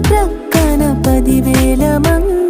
ప్రక్కన పదివేల మంది